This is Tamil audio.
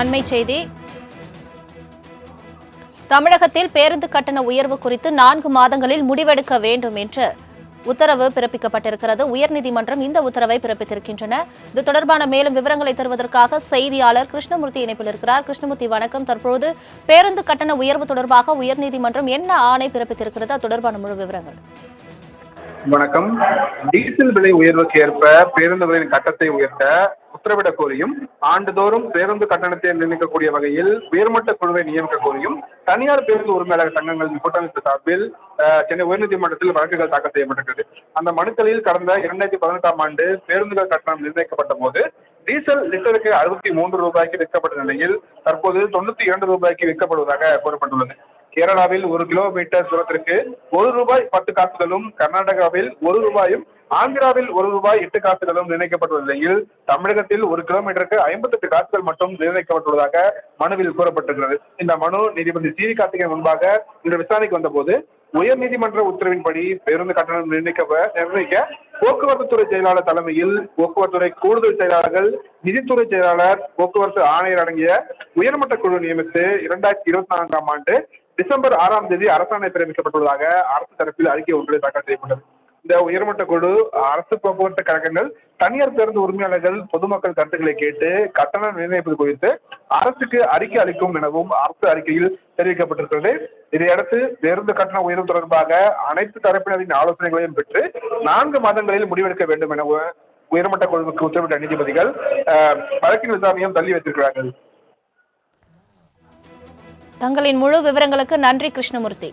அண்மை செய்தி. தமிழகத்தில் பேருந்து கட்டண உயர்வு குறித்து நான்கு மாதங்களில் முடிவெடுக்க வேண்டும் என்று உத்தரவு பிறப்பிக்கப்பட்டிருக்கிறது. உயர்நீதிமன்றம் இந்த உத்தரவை பிறப்பித்திருக்கின்றன. இது தொடர்பான மேலும் விவரங்களை தருவதற்காக செய்தியாளர் கிருஷ்ணமூர்த்தி இணைப்பில் இருக்கிறார். கிருஷ்ணமூர்த்தி வணக்கம். தற்போது பேருந்து கட்டண உயர்வு தொடர்பாக உயர்நீதிமன்றம் என்ன ஆணை பிறப்பித்திருக்கிறது? அது தொடர்பான முழு விவரங்கள். வணக்கம். டீசல் விலை உயர்வுக்கு ஏற்ப பேருந்துகளின் கட்டத்தை உயர்த்த உத்தரவிட கோரியும் ஆண்டுதோறும் பேருந்து கட்டணத்தை நிர்ணயிக்கக்கூடிய வகையில் உயர்மட்ட குழுவை நியமிக்க கோரியும் தனியார் பேருந்து உரிமையாளர் சங்கங்களின் கூட்டமைப்பு சார்பில் சென்னை உயர்நீதிமன்றத்தில் வழக்குகள் தாக்கல் செய்யப்பட்டிருக்கிறது. அந்த மனுக்களில் கடந்த இரண்டாயிரத்தி பதினெட்டாம் ஆண்டு பேருந்துகள் கட்டணம் நிர்ணயிக்கப்பட்ட போது டீசல் லிட்டருக்கு அறுபத்தி மூன்று ரூபாய்க்கு விற்கப்பட்ட நிலையில் தற்போது தொண்ணூத்தி இரண்டு ரூபாய்க்கு விற்கப்படுவதாக கூறப்பட்டுள்ளது. கேரளாவில் ஒரு கிலோமீட்டர் தூரத்திற்கு ஒரு ரூபாய் பத்து காசுகளும் கர்நாடகாவில் ஒரு ரூபாயும் ஆந்திராவில் ஒரு ரூபாய் எட்டு காசுகளும் நிர்ணயிக்கப்பட்டுள்ள நிலையில் தமிழகத்தில் ஒரு கிலோமீட்டருக்கு ஐம்பத்தெட்டு காசுகள் மட்டும் நிர்ணயிக்கப்பட்டுள்ளதாக மனுவில் கூறப்பட்டிருக்கிறது. இந்த மனு நீதிபதி சீனி கார்த்திகேயன் முன்பாக இன்று விசாரணைக்கு வந்தபோது உயர்நீதிமன்ற உத்தரவின்படி பேருந்து கட்டணம் நிர்ணயிக்க நிர்ணயிக்க போக்குவரத்து துறை செயலாளர் தலைமையில் போக்குவரத்துறை கூடுதல் செயலாளர்கள் நிதித்துறை செயலாளர் போக்குவரத்து ஆணையர் அடங்கிய உயர்மட்ட குழு நியமித்து இரண்டாயிரத்தி இருபத்தி நான்காம் ஆண்டு டிசம்பர் ஆறாம் தேதி அரசாணை பிறப்பிக்கப்பட்டுள்ளதாக அரசு தரப்பில் அறிக்கை ஒன்று தாக்கல் செய்யப்பட்டது. இந்த உயர்மட்ட குழு அரசு போக்குவரத்து கழகங்கள் தனியார் பேருந்து உரிமையாளர்கள் பொதுமக்கள் கருத்துக்களை கேட்டு கட்டணம் நிர்ணயிப்பது குறித்து அரசுக்கு அறிக்கை அளிக்கும் எனவும் அரசு அறிக்கையில் தெரிவிக்கப்பட்டிருக்கிறது. இதையடுத்து பேருந்து கட்டண உயர்வு தொடர்பாக அனைத்து தரப்பினரின் ஆலோசனைகளையும் பெற்று நான்கு மாதங்களில் முடிவெடுக்க வேண்டும் என உயர்மட்ட குழுவுக்கு உத்தரவிட்ட நீதிபதிகள் வழக்கின் விசாரணையும் தள்ளி வைத்திருக்கிறார்கள். தங்களின் முழு விவரங்களுக்கு நன்றி கிருஷ்ணமூர்த்தி.